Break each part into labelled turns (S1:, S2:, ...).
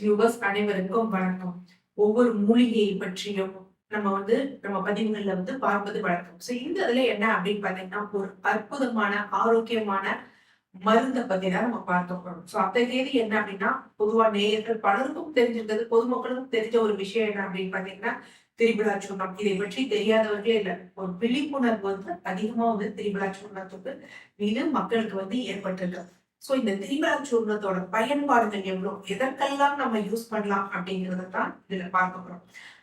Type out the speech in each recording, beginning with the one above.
S1: Viewers அனைவருக்கும் வணக்கம். ஒவ்வொரு மூலிகையை பற்றியும் நம்ம வந்து நம்ம பதிவுகள்ல வந்து பார்ப்பது வழக்கம். ஸோ இந்த இதுல என்ன அப்படின்னு பாத்தீங்கன்னா ஒரு அற்புதமான ஆரோக்கியமான மருந்தை பத்தி தான் நம்ம பார்க்க போறோம். ஸோ அத்தகையது என்ன அப்படின்னா பொதுவா நேயர்கள் பலருக்கும் தெரிஞ்சிருந்தது பொதுமக்களுக்கும் தெரிஞ்ச ஒரு விஷயம் என்ன அப்படின்னு பாத்தீங்கன்னா திரிபுலா சூர்ணம் இதை பற்றி தெரியாதவர்களே இல்லை. ஒரு விழிப்புணர்வு வந்து அதிகமா வந்து திரிபுலா சூர்ணத்துக்கு மீது மக்களுக்கு வந்து ஏற்பட்டிருக்கு. ஸோ இந்த திரிபுலா சூர்ணத்தோட பயன்பாடுகள் எவ்வளோ எதற்கெல்லாம் நம்ம யூஸ் பண்ணலாம் அப்படிங்கிறத தான் இதுல பார்க்க போறோம்.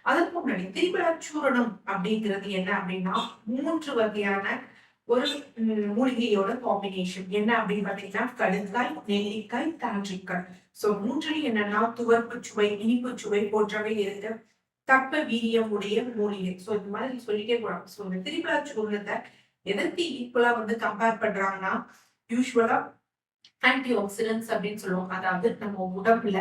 S1: அதற்கு முன்னாடி திரிபுலா சூரணம் அப்படிங்கிறது என்ன அப்படின்னா மூன்று வகையான ஒரு மூலிகையோட காம்பினேஷன் என்ன அப்படின்னு பாத்தீங்கன்னா கடுக்காய் நெல்லிக்காய் தாண்டிக்காய். ஸோ மூன்றில் என்னன்னா துவர்ப்பு சுவை இனிப்பு சுவை போன்றவை இருக்கு. தப்ப வீரியம் உடைய மூலிகை. ஸோ இந்த மாதிரி சொல்லிட்டே போகலாம் ஸோ இந்த திரிபுலா சூர்ணத்தை எதற்கு ஈக்குவலா வந்து கம்பேர் பண்றாங்கன்னா யூஸ்வலா ஆன்டி ஆக்சிடென்ட்ஸ் அப்படின்னு சொல்லுவோம். அதாவது நம்ம உடம்புல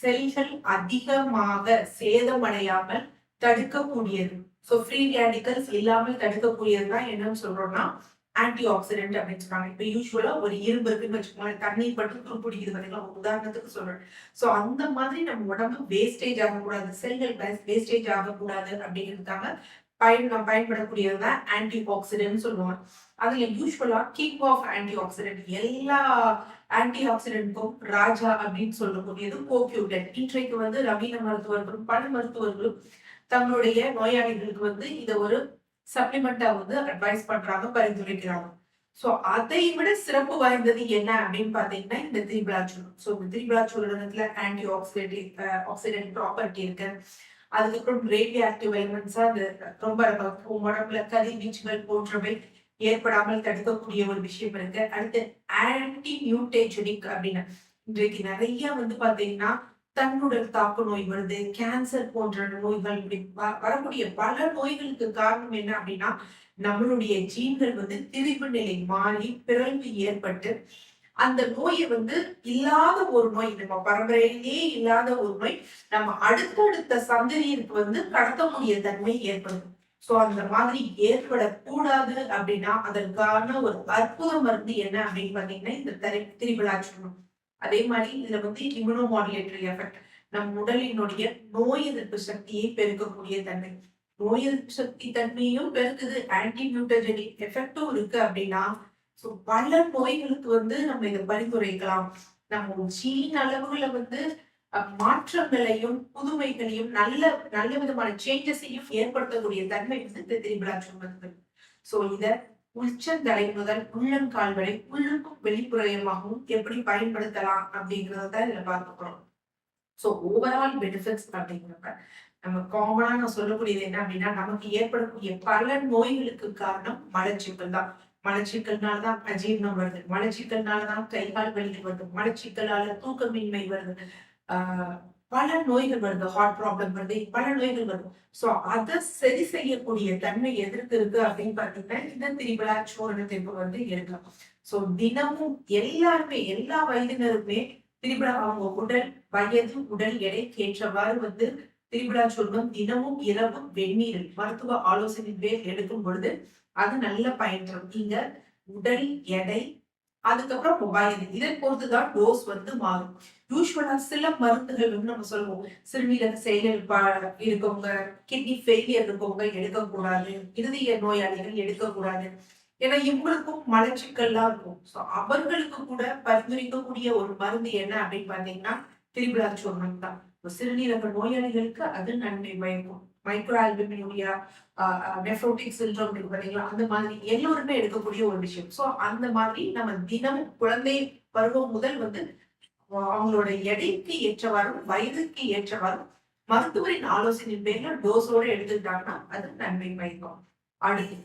S1: செல்கள் அதிகமாக சேதமடையாமல் தடுக்கக்கூடியது. ஸோ ஃப்ரீ ரேடிக்கல்ஸ் இல்லாமல் தடுக்கக்கூடியது தான் என்னன்னு சொல்றோம்னா ஆன்டி ஆக்சிடென்ட் அப்படின்னு சொல்றாங்க. இப்போ யூஸ்வலா ஒரு இரும்பு இருக்குன்னு வச்சுக்கோங்களேன் தண்ணீர் பட்டு துருப்பிடிக்குது பார்த்தீங்களா உதாரணத்துக்கு சொல்றேன். ஸோ அந்த மாதிரி நம்ம உடம்பு வேஸ்டேஜ் ஆகக்கூடாது. செல்கள் வேஸ்டேஜ் ஆகக்கூடாது அப்படிங்கிறதுக்காக பயன் பயன்படக்கூடியது தான் ஆன்டி ஆக்சிடென்ட் சொல்லுவாங்க அதுல யூஸ்வலா கிங் ஆஃப் ஆன்டி ஆக்சிடென்ட் எல்லா ஆன்டி ஆக்சிடென்ட்க்கும் ராஜா அப்படின்னு சொல்லக்கூடியது கோக்யூட்டன் இன்றைக்கு வந்து நவீன மருத்துவர்களும் பல மருத்துவர்களும் தங்களுடைய நோயாளிகளுக்கு வந்து இதை ஒரு சப்ளிமெண்டா வந்து அட்வைஸ் பண்றாங்க பரிந்துரைக்கிறாங்க. ஸோ அதை விட சிறப்பு வாய்ந்தது என்ன அப்படின்னு பார்த்தீங்கன்னா இந்த திரிபிளாச்சூரம் ஸோ இந்த திரிபிளாச்சூரத்துல ஆன்டி ஆக்சிடென்ட் ஆக்சிடென்ட் ப்ராப்பர்ட்டி இருக்கு. அதுக்கப்புறம் ரேடியோ ஆக்டிவ் எலிமெண்ட்ஸா அந்த ரொம்ப உடம்புல உடம்புல கதிர்வீச்சுகள் போன்றவை ஏற்படாமல் தடுக்கக்கூடிய ஒரு விஷயம் இருக்கு. அடுத்து ஆன்டி நியூட்டேஜெனிக் அப்படின்னு. இன்றைக்கு நிறைய வந்து பாத்தீங்கன்னா தன்னுடல் தாக்கு நோய் வருது கேன்சர் போன்ற நோய்கள் இப்படி வ- வரக்கூடிய பல நோய்களுக்கு காரணம் என்ன அப்படின்னா நம்மளுடைய ஜீன்கள் வந்து திரிவு நிலை மாறி பிறழ்வு ஏற்பட்டு அந்த நோயை வந்து இல்லாத ஒரு நோய். நம்ம பரம்பரையிலேயே இல்லாத ஒரு நோய். நம்ம அடுத்தடுத்த சந்ததியிற்கு வந்து கடத்தக்கூடிய தன்மை ஏற்படும். சோ அந்த மாதிரி ஏற்படக்கூடாது அப்படின்னா அதற்கான ஒரு அற்புத மருந்து என்ன அப்படின்னு பாத்தீங்கன்னா இந்த திரை திரிபிளாச்சூர்ணம் அதே மாதிரி இதுல வந்து இம்யூனோ மாடுலேட்டரி எஃபெக்ட் நம் உடலினுடைய நோய் எதிர்ப்பு சக்தியை பெருக்கக்கூடிய தன்மை. நோய் எதிர்ப்பு சக்தி தன்மையும் பெருக்குது. ஆன்டி மியூட்டஜெனிக் எஃபெக்டும் இருக்கு அப்படின்னா ஸோ பல நோய்களுக்கு வந்து நம்ம இதை பரிந்துரைக்கலாம். நம்ம ஜீன் அளவுகளை வந்து மாற்றங்களையும் புதுமைகளையும் நல்ல நல்ல விதமான சேஞ்சஸையும் ஏற்படுத்தக்கூடிய தன்மை வந்து இந்த திரிபிளாச்சூர்ணத்துக்கு ஸோ இத உச்சந்தலை முதல் உள்ளங்கால் வரை உள்ளுக்கும் வெளிப்புறையமாகவும் எப்படி பயன்படுத்தலாம் அப்படிங்கிறத தான் இதில் பார்க்க ஸோ ஓவரால் பெனிஃபிட்ஸ் அப்படிங்கிறப்ப நம்ம காமனா நான் சொல்லக்கூடியது என்ன அப்படின்னா நமக்கு ஏற்படக்கூடிய பல நோய்களுக்கு காரணம் மலச்சிக்கல் தான். மலச்சிக்கல்னால தான் அஜீர்ணம் வருது. மலச்சிக்கல்னால தான் கை கால் வலிகள் வருது. மலச்சிக்கலால தூக்கமின்மை வருது. ஆஹ் பல நோய்கள் வருது. ஹார்ட் ப்ராப்ளம் வருது. பல நோய்கள் வருது. சோ அதை சரி செய்யக்கூடிய தன்மை எதற்கு இருக்கு அப்படின்னு பார்த்தீங்கன்னா இந்த திரிபலா சூரணத்திற்கு வந்து இருக்கலாம் சோ தினமும் எல்லாருமே எல்லா வயதினருமே திரிபலா அவங்க உடல் வயது உடல் எடைக்கு ஏற்றவாறு வந்து திரிபுடா சொர்க்கம் தினமும் இரவும் வெந்நீரில் மருத்துவ ஆலோசனை பேர் எடுக்கும் பொழுது அது நல்ல பயன் தரும் நீங்க உடல் எடை அதுக்கப்புறம் வயது இதை பொறுத்துதான் டோஸ் வந்து மாறும். யூஸ்வலா சில மருந்துகள் வந்து நம்ம சொல்லுவோம். சிறுநீரக செயலில் ப- இருக்கவங்க கிட்னி ஃபெயிலியர் இருக்கவங்க எடுக்கக்கூடாது. இருதய நோயாளிகள் எடுக்கக்கூடாது. ஏன்னா இவங்களுக்கும் மலச்சிக்கல்லாம் இருக்கும். ஸோ அவர்களுக்கு கூட பரிந்துரைக்கக்கூடிய ஒரு மருந்து என்ன அப்படின்னு பார்த்தீங்கன்னா திரிபுலா சோர்மன் தான் சிறுநீரக நோயாளிகளுக்கு அது நன்மை பயக்கும். மைக்ரோ ஆல்பமினுடைய நெஃப்ரோட்டிக் சில்ட்ரோம் இருக்கு பாத்தீங்களா? அந்த மாதிரி எல்லோருமே எடுக்கக்கூடிய ஒரு விஷயம். ஸோ அந்த மாதிரி நம்ம தினமும் குழந்தை பருவம் முதல் வந்து அவங்களோட எடைக்கு ஏற்றவாறும் வயதுக்கு ஏற்றவாறும் மருத்துவரின் ஆலோசனையின் பேர்ல டோஸோட எடுத்துக்கிட்டாங்கன்னா அது நன்மை பயக்கும். அடுத்து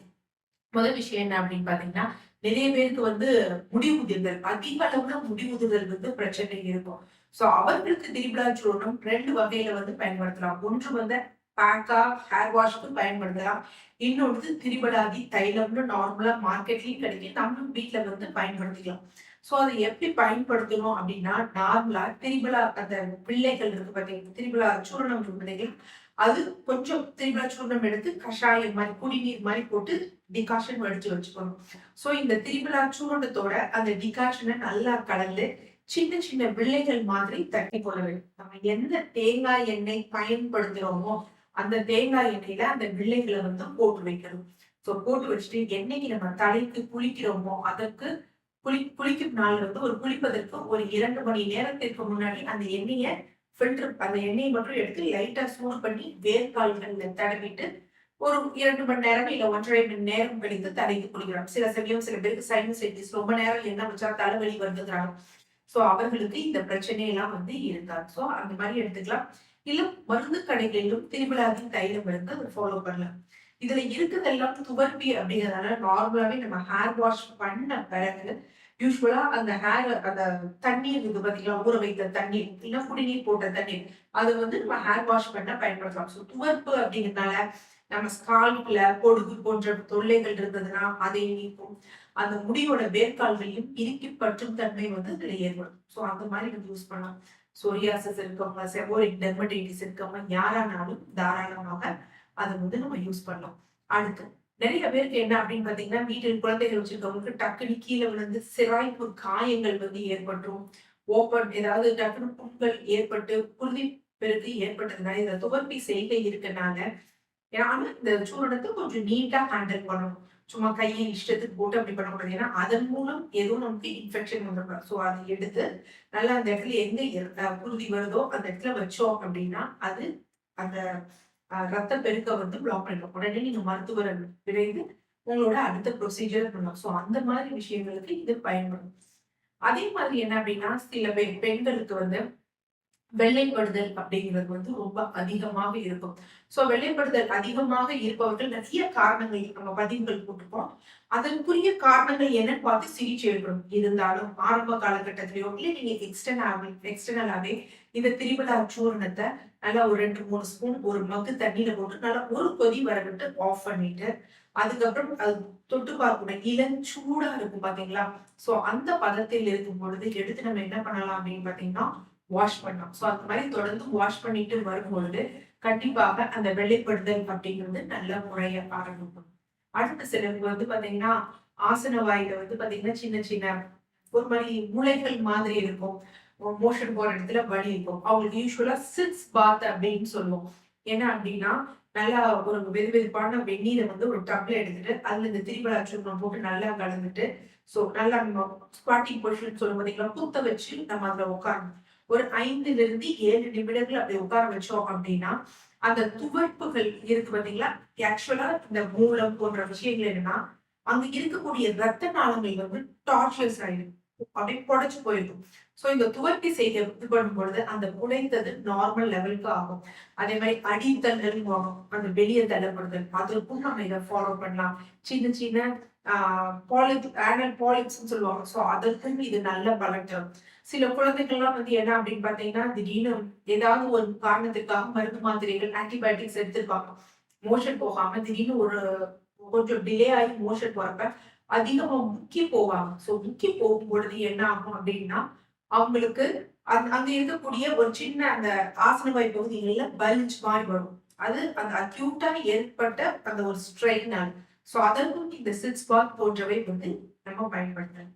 S1: முதல் விஷயம் என்ன அப்படின்னு பாத்தீங்கன்னா நிறைய பேருக்கு வந்து முடிவுதிர்தல் அதிக அளவுல முடிவுதிர்தல் வந்து பிரச்சனை இருக்கும். சோ அவர்களுக்கு திரிபுலா சூர்ணம் ரெண்டு வகையில வந்து பயன்படுத்தலாம். ஒன்று வந்து பேக்கா ஹேர் வாஷ்க்கு பயன்படுத்தலாம். இன்னொன்று திரிபலாதி தைலம்னு நார்மலா மார்க்கெட்லயும் கிடைக்கும். நம்மளும் வீட்டுல வந்து பயன்படுத்திக்கலாம். ஸோ அதை எப்படி பயன்படுத்தணும் அப்படின்னா நார்மலா திரிபலா அந்த பிள்ளைகள் இருக்கு பார்த்தீங்கன்னா திரிபலா சூரணம் பிள்ளைகள் அது கொஞ்சம் திரிபலா சூர்ணம் எடுத்து கஷாயம் மாதிரி குடிநீர் மாதிரி போட்டு டிகாஷன் வடிச்சு வச்சுக்கணும். ஸோ இந்த திரிபலா சூரணத்தோட அந்த டிகாஷனை நல்லா கலந்து சின்ன சின்ன வில்லைகள் மாதிரி தட்டி கொள்ள வேண்டும் நம்ம எந்த தேங்காய் எண்ணெய் பயன்படுத்துறோமோ அந்த தேங்காய் எண்ணெயில அந்த வில்லைகளை வந்து போட்டு வைக்கணும். ஸோ போட்டு வச்சுட்டு என்னைக்கு நம்ம தலைக்கு குளிக்கிறோமோ அதற்கு குளி குளிக்கும் நாள் வந்து ஒரு குளிப்பதற்கு ஒரு இரண்டு மணி நேரத்திற்கு முன்னாடி அந்த எண்ணெயை ஃபில்டர் அந்த எண்ணெயை மட்டும் எடுத்து லைட்டா சூடு பண்ணி வேர்க்கால்கள்ல தடவிட்டு ஒரு இரண்டு மணி நேரம் இல்லை ஒன்றரை மணி நேரம் கழித்து தலைக்கு குளிக்கிறோம். சில சமயம் சில பேருக்கு சைனசைட்டிஸ் ரொம்ப நேரம் என்ன வச்சா தலைவலி வருதுங்கிறாங்க. சோ அவர்களுக்கு இந்த பிரச்சனையெல்லாம் வந்து இருக்காது சோ அந்த மாதிரி எடுத்துக்கலாம். இல்லை மருந்து கடைகளிலும் திருவிழாவின் தைலம் இருந்து அதை ஃபாலோ பண்ணலாம். இதுல இருக்கிறதெல்லாம் துவர்பி அப்படிங்கிறதுனால நார்மலாவே நம்ம ஹேர் வாஷ் பண்ண பிறகு யூஸ்வலா அந்த ஹேர் அந்த தண்ணீர் இது பாத்தீங்களா? ஊற வைத்த தண்ணீர் இல்ல குடிநீர் போட்ட தண்ணீர் அது வந்து நம்ம ஹேர் வாஷ் பண்ண பயன்படுத்தலாம். ஸோ துவர்ப்பு அப்படிங்கிறதுனால நம்ம ஸ்கால்ப்ல பொடுகு போன்ற தொல்லைகள் இருந்ததுன்னா அதை நீக்கும். அந்த முடியோட வேர்க்கால்களையும் இறுக்கி பற்றும் தன்மை வந்து அதில் ஏற்படும். ஸோ அந்த மாதிரி நம்ம யூஸ் பண்ணலாம். சோரியாசஸ் இருக்கவங்க செவோரிக் டெர்மடைட்டிஸ் இருக்கவங்க யாரானாலும் தாராளமாக அதை வந்து நம்ம யூஸ் பண்ணலாம். அடுத்து நிறைய பேருக்கு என்ன அப்படின்னு பாத்தீங்கன்னா வீட்டில் குழந்தைகள் வச்சிருக்கவங்களுக்கு டக்குனு கீழே விழுந்து சிராய்ப்பு காயங்கள் வந்து ஏற்பட்டுரும். ஓப்பன் ஏதாவது டக்குனு புண்கள் ஏற்பட்டு குருதி பெருக்கு ஏற்பட்டதுனால இந்த துவர்ப்பி செய்கை இருக்கனால ஆனா இந்த சூரணத்தை கொஞ்சம் நீட்டா ஹேண்டில் பண்ணணும். சும்மா கையை இஷ்டத்துக்கு போட்டு அப்படி பண்ணக்கூடாது. ஏன்னா அதன் மூலம் எதுவும் நமக்கு இன்ஃபெக்ஷன் வந்துடும். ஸோ அதை எடுத்து நல்லா அந்த இடத்துல எங்க குருதி வருதோ அந்த இடத்துல வச்சோம் அப்படின்னா அது அந்த ரத்த பெருக்க வந்து பிளாக் பண்ணிடும். உடனே நீங்க மருத்துவரை விரைந்து உங்களோட அடுத்த ப்ரொசீஜர் பண்ணலாம். ஸோ அந்த மாதிரி விஷயங்களுக்கு இது பயன்படும். அதே மாதிரி என்ன அப்படின்னா சில பெண்களுக்கு வந்து வெள்ளைப்படுதல் அப்படிங்கிறது வந்து ரொம்ப அதிகமாக இருக்கும். சோ வெள்ளைப்படுதல் அதிகமாக இருப்பவர்கள் நிறைய காரணங்கள் நம்ம பதிவுகள் போட்டுப்போம் அதற்குரிய காரணங்கள் என்னன்னு பார்த்து சிகிச்சை எடுக்கணும். இருந்தாலும் ஆரம்ப காலகட்டத்திலேயோ இல்லை நீங்க எக்ஸ்டர்னல் எக்ஸ்டர்னலாவே இந்த திருவிழா சூரணத்தை நல்லா ஒரு ரெண்டு மூணு ஸ்பூன் ஒரு மக்கு தண்ணியில போட்டு நல்லா ஒரு கொதி வர விட்டு ஆஃப் பண்ணிட்டு அதுக்கப்புறம் அது தொட்டு பார்க்கணும். இளஞ்சூடா இருக்கும் பாத்தீங்களா? சோ அந்த பதத்தில் இருக்கும் பொழுது எடுத்து நம்ம என்ன பண்ணலாம் அப்படின்னு பாத்தீங்கன்னா வாஷ் பண்ணலாம். ஸோ அந்த மாதிரி தொடர்ந்து வாஷ் பண்ணிட்டு வரும்பொழுது கண்டிப்பாக அந்த வெள்ளைப்படுதல் அப்படிங்கிறது நல்ல முறைய ஆரம்பிக்கும். அடுத்த சிலருக்கு வந்து பாத்தீங்கன்னா ஆசன வாயில வந்து பாத்தீங்கன்னா சின்ன சின்ன ஒரு மாதிரி மூளைகள் மாதிரி இருக்கும். மோஷன் போற இடத்துல வலி இருக்கும். அவங்களுக்கு யூஸ்வலா சிக்ஸ் பாத் அப்படின்னு சொல்லுவோம். என்ன அப்படின்னா நல்லா ஒரு வெது வெதுப்பான வெந்நீரை வந்து ஒரு டப்ல எடுத்துட்டு அதுல இந்த திரிபலா சூர்ணம் போட்டு நல்லா கலந்துட்டு ஸோ நல்லா நம்ம ஸ்குவாட்டிங் பொசிஷன் சொல்லும் பார்த்தீங்களா குத்த வச்சு நம்ம அதுல உட்காரணும். ஒரு ஐந்துல இருந்து ஏழு நிமிடங்கள் அப்படி உட்கார வச்சோம் அப்படின்னா அந்த துவர்ப்புகள் இருக்கு பாத்தீங்களா? ஆக்சுவலா இந்த மூலம் போன்ற விஷயங்கள் என்னன்னா அங்க இருக்கக்கூடிய ரத்த நாளங்கள் வந்து டார்ச்சர்ஸ் ஆயிடும். அப்படியே புடைச்சு போயிருக்கும் சோ இந்த துவர்ப்பி செய்ய இது பண்ணும் பொழுது அந்த புடைத்தது நார்மல் லெவலுக்கு ஆகும். அதே மாதிரி அடித்தல் ஆகும் அந்த வெளியே தள்ளப்படுதல். அதற்கும் நம்ம இதை ஃபாலோ பண்ணலாம். சின்ன சின்ன பாலிப் ஆனல் பாலிப்ஸ் சொல்லுவாங்க. ஸோ அதற்கும் இது நல்ல பலன் தரும் சில குழந்தைகள்லாம் வந்து என்ன அப்படின்னு பாத்தீங்கன்னா திடீர்னு ஏதாவது ஒரு காரணத்திற்காக மருந்து மாத்திரைகள் ஆன்டிபயோட்டிக்ஸ் எடுத்திருப்பாங்க. மோஷன் போகாம திடீர்னு ஒரு கொஞ்சம் டிலே ஆகி மோஷன் போறப்ப அதிகமா முக்கி போவாங்க. ஸோ முக்கி போகும் பொழுது என்ன ஆகும் அப்படின்னா அவங்களுக்கு அந் அங்க இருக்கக்கூடிய ஒரு சின்ன அந்த ஆசனவாய் பகுதிகளில் பல்ஜ் மாதிரி வரும். அது அந்த அக்யூட்டா ஏற்பட்ட அந்த ஒரு ஸ்ட்ரெயினால் ஸோ அதற்கும் இந்த சிட்ஸ் பாத் போன்றவை வந்து நம்ம பயன்படுத்தலாம்.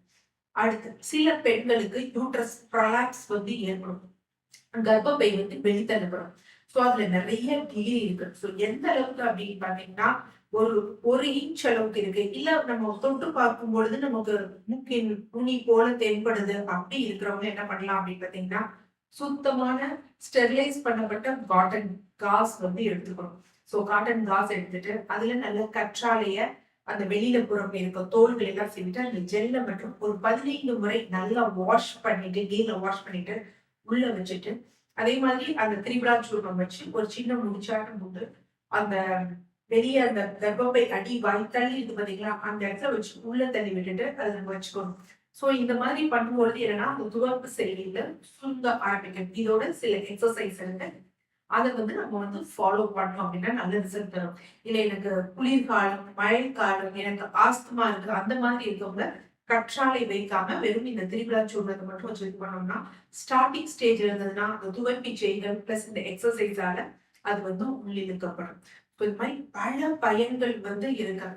S1: அடுத்து சில பெண்களுக்கு யூட்ரஸ் ப்ரலாக்ஸ் வந்து ஏற்படும். கர்ப்பப்பை வந்து வெளித்தள்ளப்படும் ஸோ அதுல நிறைய டிகிரி இருக்கு. ஸோ எந்த அளவுக்கு அப்படின்னு பாத்தீங்கன்னா ஒரு ஒரு இன்ச் அளவுக்கு இருக்கு. இல்ல நம்ம தொட்டு பார்க்கும் பொழுது நமக்கு முக்கின் துணி போல தென்படுது. அப்படி இருக்கிறவங்க என்ன பண்ணலாம் அப்படின்னு பாத்தீங்கன்னா சுத்தமான ஸ்டெர்லைஸ் பண்ணப்பட்ட காட்டன் காஸ் வந்து எடுத்துக்கணும். ஸோ காட்டன் காஸ் எடுத்துட்டு அதுல நல்ல கற்றாழைய அந்த வெளியில புறம் இருக்க தோள்கள் எல்லாம் செஞ்சுட்டு அந்த ஜெல்ல மட்டும் ஒரு பதினைந்து முறை நல்லா வாஷ் பண்ணிட்டு கீழே வாஷ் பண்ணிட்டு உள்ள வச்சுட்டு அதே மாதிரி அந்த திரிபுரா சூர்ணம் வச்சு ஒரு சின்ன முடிச்சாட்டம் போட்டு அந்த வெளியே அந்த கர்ப்பப்பை அடி வாய் தள்ளி இது பாத்தீங்களா? அந்த இடத்துல வச்சு உள்ள தள்ளி விட்டுட்டு அதை நம்ம வச்சுக்கணும். ஸோ இந்த மாதிரி பண்ணும்பொழுது என்னன்னா அந்த துவப்பு செல்லியில சுருங்க ஆரம்பிக்கும். இதோட சில எக்ஸசைஸ் இருக்கு. அதை வந்து நம்ம வந்து ஃபாலோ பண்ணோம் அப்படின்னா நல்ல ரிசல்ட் தரும். இல்லை எனக்கு குளிர்காலம் மழைக்காலம் எனக்கு ஆஸ்துமா இருக்கு அந்த மாதிரி இருக்கவங்க கற்றாழை வைக்காம வெறும் இந்த திருவிழா சூழ்நிலை மட்டும் வச்சு இது பண்ணோம்னா ஸ்டார்டிங் ஸ்டேஜ் இருந்ததுன்னா அந்த துவப்பி செய்கள் பிளஸ் இந்த எக்ஸசைஸால அது வந்து உள்ளிழுக்கப்படும். இது மாதிரி பல பயன்கள் வந்து இருக்கு.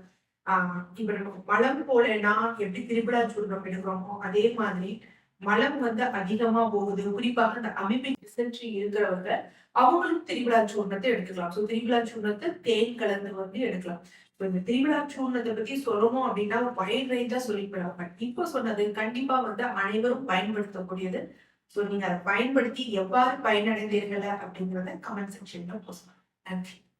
S1: ஆஹ் இப்ப நம்ம மலம் போலன்னா எப்படி திருவிழா சூர்ணம் எடுக்கிறோமோ அதே மாதிரி மலம் வந்து அதிகமா போகுது. குறிப்பாக அந்த அமைப்பு டிசென்ட்ரி இருக்கிறவங்க அவங்களும் திருவிழா சூர்ணத்தை எடுத்துக்கலாம். ஸோ திருவிழா சூர்ணத்தை தேன் கலந்து வந்து எடுக்கலாம். இப்போ இந்த திருவிழா சூர்ணத்தை பத்தி சொல்லணும் அப்படின்னா வயல் ரேஞ்சா பட் இப்போ சொன்னது கண்டிப்பா வந்து அனைவரும் பயன்படுத்தக்கூடியது. ஸோ நீங்க அதை பயன்படுத்தி எவ்வாறு பயனடைந்தீர்கள் அப்படிங்கிறத கமெண்ட் செக்ஷன்ல போஸ்ட் நன்றி.